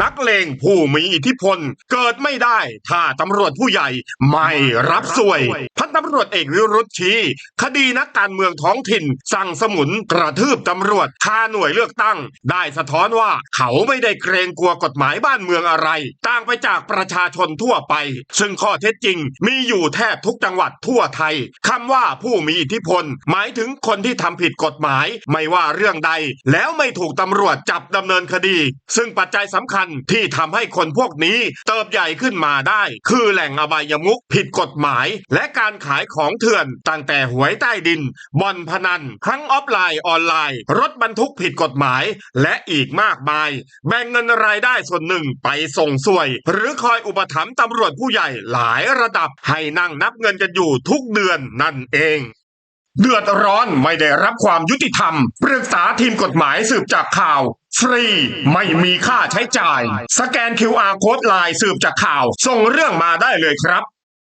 นักเลงผู้มีอิทธิพล เกิดไม่ได้ ถ้าตำรวจผู้ใหญ่ไม่รับสวย ตำรวจเอกวิรุธชี้คดีนักการเมืองท้องถิ่น สั่งสมุนกระทืบตำรวจคาหน่วยเลือกตั้ง ได้สะท้อนว่าเขาไม่ได้เกรงกลัวกฎหมายบ้านเมืองอะไร ต่างไปจากประชาชนทั่วไป ซึ่งข้อเท็จจริง มีอยู่แทบทุกจังหวัดทั่วไทยคำว่าผู้มีอิทธิพล หมายถึงคนที่ทำผิดกฎหมาย ไม่ว่าเรื่องใด แล้วไม่ถูกตำรวจจับดำเนินคดี ซึ่งปัจจัยสำคัญที่ทำให้คนพวกนี้ เติบใหญ่ขึ้นมาได้ คือแหล่งอบายมุกผิดกฎหมาย และการขายของเถื่อน ตั้งแต่หวยใต้ดิน บ่อนพนัน ทั้งออฟไลน์ออนไลน์ รถบรรทุกผิดกฎหมาย และอีกมากมาย แบ่งเงินรายได้ส่วนหนึ่งไปส่งสวย หรือคอยอุปถัมภ์ตำรวจผู้ใหญ่หลายระดับ ให้นั่งนับเงินกันอยู่ทุกเดือนนั่นเองเดือดร้อนไม่ได้รับความยุติธรรม ปรึกษาทีมกฎหมายสืบจากข่าว ฟรี ไม่มีค่าใช้จ่าย สแกน QR โค้ดไลน์สืบจากข่าว ส่งเรื่องมาได้เลยครับ